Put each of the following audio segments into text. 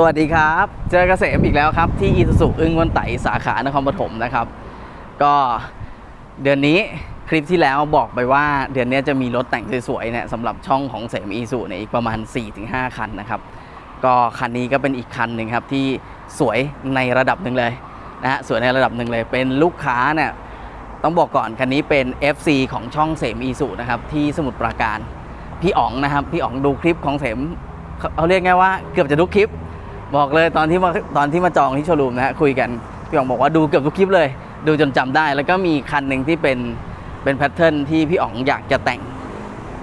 สวัสดีครับ เจอเกษมอีกแล้วครับ ที่อี u สุอึ้งวันไตสาขานครปฐมนะครับ ก็เดือนนี้คลิปที่แล้วบอกไปว่าเดือนนี้จะมีรถแต่งสวยๆเนี่ยสำหรับช่องของเสมอีสุเนี่ยอีกประมาณ 4-5 คันนะครับ ก็คันนี้ก็เป็นอีกคันหนึ่งครับที่สวยในระดับหนึ่งเลยนะฮะสวยในระดับหนึ่งเลย เป็นลูกค้าเนี่ยต้องบอกก่อนคันนี้เป็น FC ของช่องเสมอีสุนะครับที่สมุทรปราการพี่อ๋องนะครับพี่อ๋องดูคลิปของเสมเขาเขาเรียกไงว่าเกือบจะทุกคลิป บอกเลยตอนที่มาตอนที่มาจองที่โชว์รูมนะฮะคุยกันพี่อ๋องบอกว่าดูเกือบทุกคลิปเลย ดูจนจำได้ แล้วก็มีคันหนึ่งที่เป็นเป็นแพทเทิร์นที่พี่อ๋องอยากจะแต่ง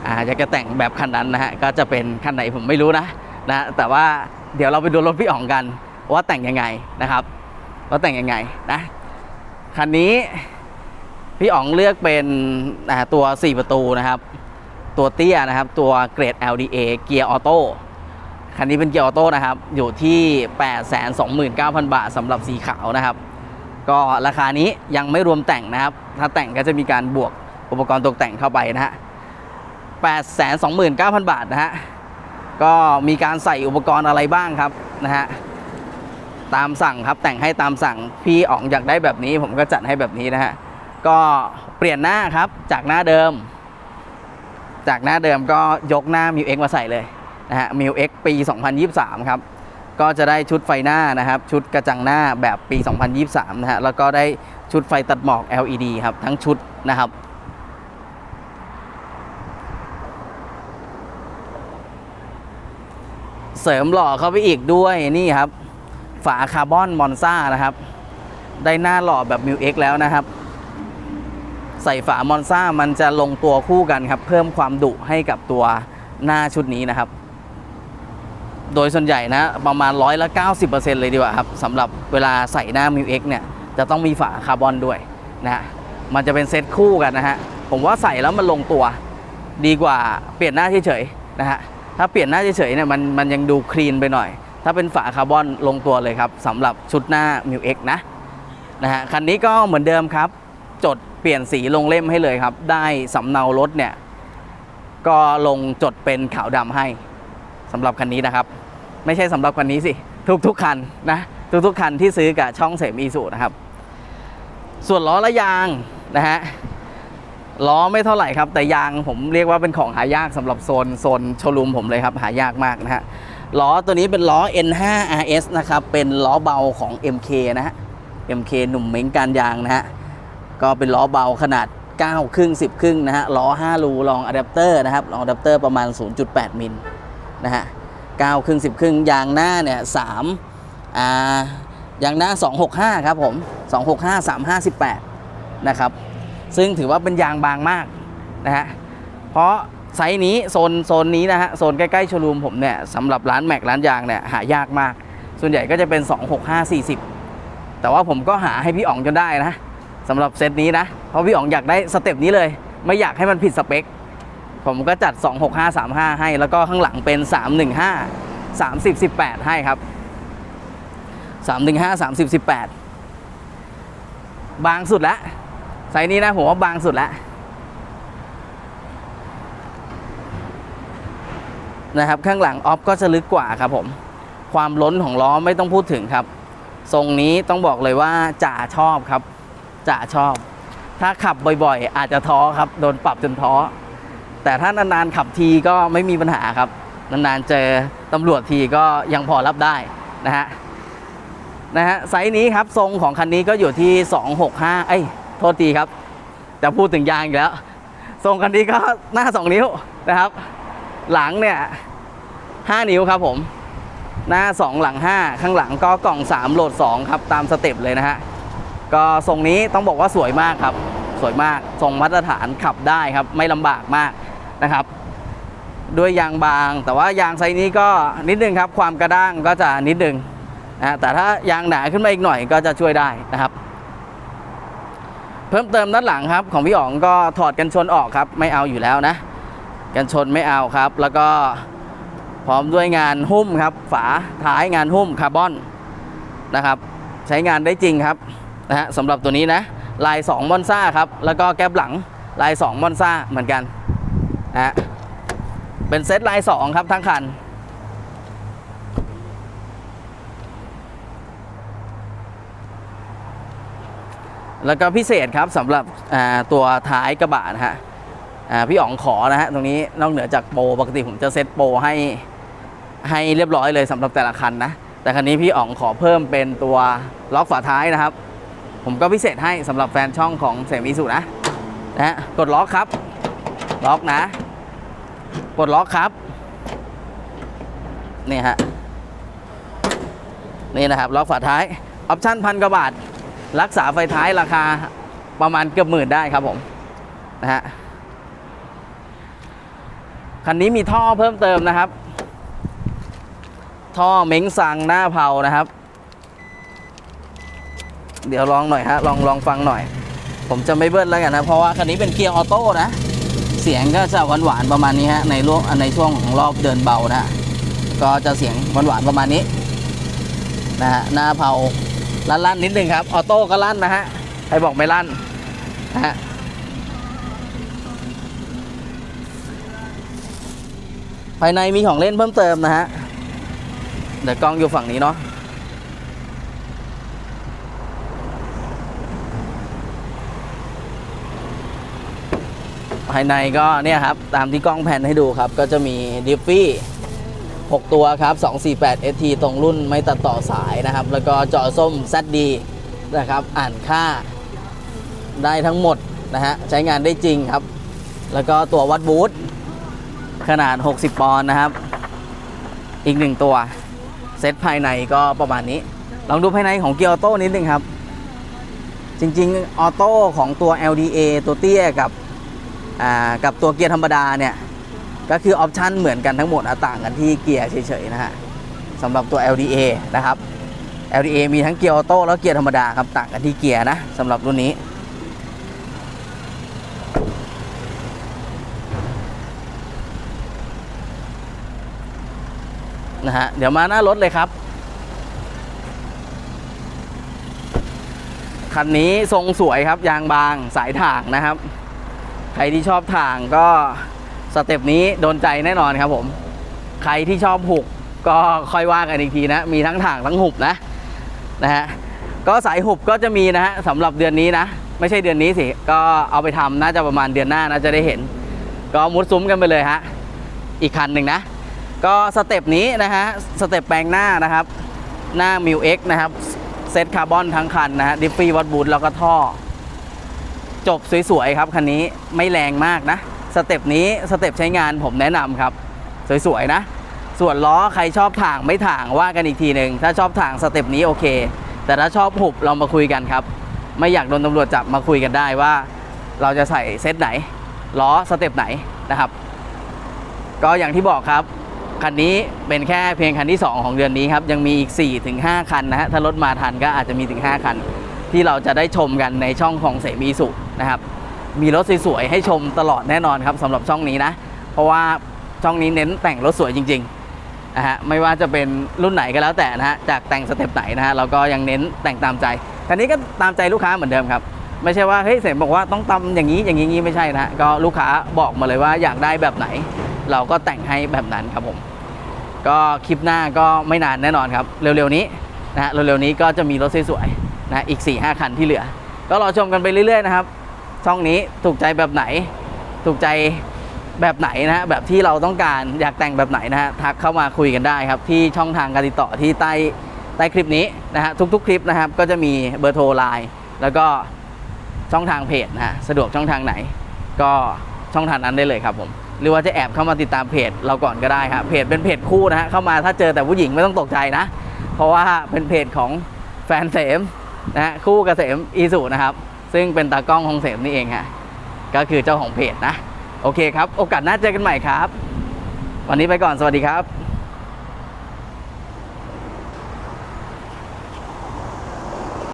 อ่าอยากจะแต่งแบบคันนั้นนะฮะก็จะเป็นคันไหนผมไม่รู้นะนะแต่ว่าเดี๋ยวเราไปดูรถพี่อ๋องกันว่าแต่งยังไงนะครับว่าแต่งยังไงนะคันนี้พี่อ๋องเลือกเป็นอ่าตัว 4 ประตูนะครับ ตัวเตี้ยนะครับ ตัวเกรด LDA เกียร์ออโต้ คันนี้เป็นเกียร์ออโต้นะครับ อยู่ที่ 829,000 บาทสำหรับสีขาวนะครับ ก็ราคานี้ยังไม่รวมแต่งนะครับ ถ้าแต่งก็จะมีการบวกอุปกรณ์ตกแต่งเข้าไปนะฮะ 829,000 บาทนะฮะ ก็มีการใส่อุปกรณ์อะไรบ้างครับนะฮะ ตามสั่งครับแต่งให้ตามสั่ง พี่อ๋องอยากได้แบบนี้ ผมก็จัดให้แบบนี้นะฮะ ก็เปลี่ยนหน้าครับจากหน้าเดิม จากหน้าเดิมก็ยกหน้า m ิว X มาใส่เลย นะฮะ m ิว X ปี 2023 ครับ ก็จะได้ชุดไฟหน้านะครับ ชุดกระจังหน้าแบบปี 2023 นะฮะ แล้วก็ได้ชุดไฟตัดหมอก LED ครับ ทั้งชุดนะครับเสริมหล่อเข้าไปอีกด้วยนี่ครับ ฝาคาร์บอนมอนซ่านะครับ ได้หน้าหล่อแบบ m ิว X แล้วนะครับ ใส่ฝามอนซ่ามันจะลงตัวคู่กันครับ เพิ่มความดุให้กับตัวหน้าชุดนี้นะครับ โดยส่วนใหญ่นะประมาณร้อยละ90%เลยดีกว่าครับสำหรับเวลาใส่หน้า m ิว X เนี่ยจะต้องมีฝาคาร์บอนด้วยนะฮะมันจะเป็นเซตคู่กันนะฮะผมว่าใส่แล้วมันลงตัวดีกว่าเปลี่ยนหน้าเฉยๆนะฮะถ้าเปลี่ยนหน้าเฉยๆเนี่ยมันมันยังดูคลีนไปหน่อย ถ้าเป็นฝาคาร์บอนลงตัวเลยครับสำหรับชุดหน้า m ิว X นะนะฮะคันนี้ก็เหมือนเดิมครับ จดเปลี่ยนสีลงเล่มให้เลยครับ ได้สำเนารถเนี่ยก็ลงจดเป็นขาวดำให้สำหรับคันนี้นะครับ ไม่ใช่สำหรับคันนี้สิ ทุกๆคันนะทุกๆคันที่ซื้อกับช่องเสมีสูนะครับ ส่วนล้อและยางนะฮะล้อไม่เท่าไหร่ครับ แต่ยางผมเรียกว่าเป็นของหายากสำหรับโซนโซนโชว์รูมผมเลยครับ หายากมากนะฮะล้อตัวนี้เป็นล้อ N5 RS นะครับ เป็นล้อเบาของ MK นะฮะ MK หนุ่มเม้งการยางนะฮะ ก็เป็นล้อเบาขนาด 9 ครึ่ง 10 ครึ่งนะฮะ ล้อ 5 รูรองอะแดปเตอร์นะครับรองอะแดปเตอร์ประมาณ 0.8 มิลนะฮะ 9 ครึ่ง 10 ครึ่ง ยางหน้าเนี่ย3อ่ายางหน้า 265 ครับผม 265 358 นะครับ ซึ่งถือว่าเป็นยางบางมากนะฮะ เพราะไซส์นี้โซนโซนนี้นะฮะ โซนใกล้ๆชว์รูมผมเนี่ยสำหรับร้านแม็กร้านยางเนี่ยหายากมาก ส่วนใหญ่ก็จะเป็น 265 40 แต่ว่าผมก็หาให้พี่อ๋องจนได้นะสำหรับเซตนี้นะ เพราะพี่อ๋องอยากได้สเต็ปนี้เลย ไม่อยากให้มันผิดสเปค ผมก็จัด 26535 ให้ แล้วก็ข้างหลังเป็น 315 30 18 ให้ครับ 315 30 18 บางสุดละไซส์นี้นะผมว่าบางสุดละนะครับ ข้างหลังออฟก็จะลึกกว่าครับผม ความล้นของล้อไม่ต้องพูดถึงครับ ทรงนี้ต้องบอกเลยว่าจ่าชอบครับจะชอบ ถ้าขับบ่อยๆ อาจจะท้อครับ โดนปรับจนท้อ แต่ถ้านานๆขับทีก็ไม่มีปัญหาครับ นานๆเจอตำรวจทีก็ยังพอรับได้นะฮะนะฮะไซส์นี้ครับทรงของคันนี้ก็อยู่ที่ 265 เอ้ยโทษทีครับ จะพูดถึงยางอีกแล้ว ทรงคันนี้ก็หน้า 2 นิ้วนะครับ หลังเนี่ย 5 นิ้วครับผม หน้า 2 หลัง 5 ข้างหลังก็กล่อง 3 โหลด 2 ครับ ตามสเต็ปเลยนะฮะ ก็ทรงนี้ต้องบอกว่าสวยมากครับ สวยมาก ทรงมาตรฐานขับได้ครับ ไม่ลำบากมาก นะครับ ด้วยยางบาง แต่ว่ายางไซนี้ก็นิดนึงครับ ความกระด้างก็จะนิดนึงนะแต่ถ้ายางหนาขึ้นมาอีกหน่อยก็จะช่วยได้นะครับ เพิ่มเติมด้านหลังครับ ของพี่อ๋องก็ถอดกันชนออกครับ ไม่เอาอยู่แล้วนะ กันชนไม่เอาครับ แล้วก็พร้อมด้วยงานหุ้มครับ ฝาท้ายงานหุ้มคาร์บอนนะครับ ใช้งานได้จริงครับนะฮะสำหรับตัวนี้นะลาย2มอนซ่าครับ แล้วก็แก๊บหลังลาย2มอนซ่าเหมือนกัน นะเป็นเซตลายสองครับทั้งคัน แล้วก็พิเศษครับสำหรับตัวท้ายกระบะนะฮะพี่อ๋องขอนะฮะตรงนี้นอกเหนือจากโปรปกติผมจะเซตโปรให้ให้เรียบร้อยเลยสำหรับแต่ละคันนะแต่คันนี้พี่อ๋องขอเพิ่มเป็นตัวล็อกฝาท้ายนะครับ ผมก็พิเศษให้สำหรับแฟนช่องของเสี่ยมิสุนะนะกดล็อกครับ ล็อกนะ กดล็อกครับ นี่ฮะ นี่นะครับ ล็อกฝาท้าย ออปชั่นพันกว่าบาท รักษาไฟท้ายราคาประมาณเกือบหมื่นได้ครับผม นะฮะ คันนี้มีท่อเพิ่มเติมนะครับ ท่อเม้งซังหน้าเผานะครับ เดี๋ยวลองหน่อยฮะ ลองลองฟังหน่อย ผมจะไม่เบิ้ลแล้วกันนะ เพราะว่าคันนี้เป็นเกียร์ออโต้นะ เสียงก็จะหวานหวานๆประมาณนี้ฮะในรอบในช่วงของรอบเดินเบานะก็จะเสียงหวานหวานๆประมาณนี้นะฮะหน้าเผาลั่นๆนิดนึงครับออโต้ก็ลั่นนะฮะใครบอกไม่ลั่นนะฮะภายในมีของเล่นเพิ่มเติมนะฮะเดี๋ยวกล้องอยู่ฝั่งนี้เนาะ ภายในก็เนี่ยครับ ตามที่กล้องแผ่นให้ดูครับ ก็จะมีดิฟฟี่6 ตัวครับ 248 ST ตรงรุ่นไม่ตัดต่อสายนะครับ แล้วก็จอส้ม ZD นะครับ อ่านค่าได้ทั้งหมดนะฮะ ใช้งานได้จริงครับ แล้วก็ตัววัดบูทขนาด 60 ปอนด์นะครับ อีกหนึ่งตัว เซตภายในก็ประมาณนี้ ลองดูภายในของเกียร์ออโต้นิดนึงครับ จริง ๆ ออโต้ของตัว LDA ตัวเตี้ยกับ กับตัวเกียร์ธรรมดาเนี่ยก็คือออปชันเหมือนกันทั้งหมดต่างกันที่เกียร์เฉยๆนะฮะสำหรับตัว LDA นะครับ LDA มีทั้งเกียร์ออโต้แล้วเกียร์ธรรมดาครับต่างกันที่เกียร์นะสำหรับรุ่นนี้ นะฮะเดี๋ยวมาหน้ารถเลยครับ คันนี้ทรงสวยครับยางบางสายถ่างนะครับ ใครที่ชอบถ่างก็สเต็ปนี้โดนใจแน่นอนครับผม ใครที่ชอบหุบก็ค่อยว่ากันอีกทีนะ มีทั้งถ่างทั้งหุบนะนะฮะก็สายหุบก็จะมีนะฮะสำหรับเดือนนี้นะ ไม่ใช่เดือนนี้สิ ก็เอาไปทำน่าจะประมาณเดือนหน้านะจะได้เห็น ก็มุดซุ้มกันไปเลยฮะอีกคันหนึ่งนะ ก็สเต็ปนี้นะฮะสเต็ปแปลงหน้านะครับ หน้ามิวเอ็กนะครับเซตคาร์บอนทั้งคันนะฮะดิฟฟี่วัดบูทแล้วก็ท่อ จบสวยๆครับคันนี้ไม่แรงมากนะสเต็ปนี้สเต็ปใช้งานผมแนะนำครับ สวยๆนะ ส่วนล้อใครชอบถ่างไม่ถ่างว่ากันอีกทีหนึ่งถ้าชอบถ่างสเต็ปนี้โอเค แต่ถ้าชอบหุบเรามาคุยกันครับ ไม่อยากโดนตำรวจจับมาคุยกันได้ว่า เราจะใส่เซตไหนล้อสเต็ปไหนนะครับ ก็อย่างที่บอกครับคันนี้เป็นแค่เพียงคันที่ 2 ของเดือนนี้ครับ ยังมีอีก 4-5 คันนะฮะถ้ารถมาทันก็อาจจะมีถึง 5 คัน ที่เราจะได้ชมกันในช่องของเสมีสุนะครับ มีรถสวยๆให้ชมตลอดแน่นอนครับสำหรับช่องนี้นะ เพราะว่าช่องนี้เน้นแต่งรถสวยจริงๆนะฮะไม่ว่าจะเป็นรุ่นไหนก็แล้วแต่นะฮะจากแต่งสเต็ปไหนนะฮะเราก็ยังเน้นแต่งตามใจคันนี้ก็ตามใจลูกค้าเหมือนเดิมครับไม่ใช่ว่าเฮ้ยเสมบอกว่าต้องตำอย่างนี้อย่างนี้ไม่ใช่นะฮะก็ลูกค้าบอกมาเลยว่าอยากได้แบบไหน เราก็แต่งให้แบบนั้นครับผมก็คลิปหน้าก็ไม่นานแน่นอนครับ เร็วๆนี้นะฮะเร็วๆนี้ก็จะมีรถสวยๆ นะอีก 4 5 คันที่เหลือ ก็รอชมกันไปเรื่อยๆนะครับช่องนี้ถูกใจแบบไหน ถูกใจแบบไหนนะฮะแบบที่เราต้องการอยากแต่งแบบไหนนะฮะทักเข้ามาคุยกันได้ครับ ที่ช่องทางการติดต่อที่ใต้ใต้คลิปนี้นะฮะทุกๆ คลิปนะครับ ก็จะมีเบอร์โทรไลน์แล้วก็ช่องทางเพจนะฮะสะดวกช่องทางไหน ก็ช่องทางนั้นได้เลยครับผมหรือว่าจะแอบเข้ามาติดตามเพจเราก่อนก็ได้ครับเพจเป็นเพจคู่นะฮะเข้ามาถ้าเจอแต่ผู้หญิงไม่ต้องตกใจนะ เพราะว่าเป็นเพจของแฟนเสม นะฮะคู่กเกษมอีสุนะครับ ซึ่งเป็นตากล้องของเสมนี่เองฮะก็คือเจ้าของเพจนะ โอเคครับ โอกาสหน้าเจอกันใหม่ครับ วันนี้ไปก่อนสวัสดีครับ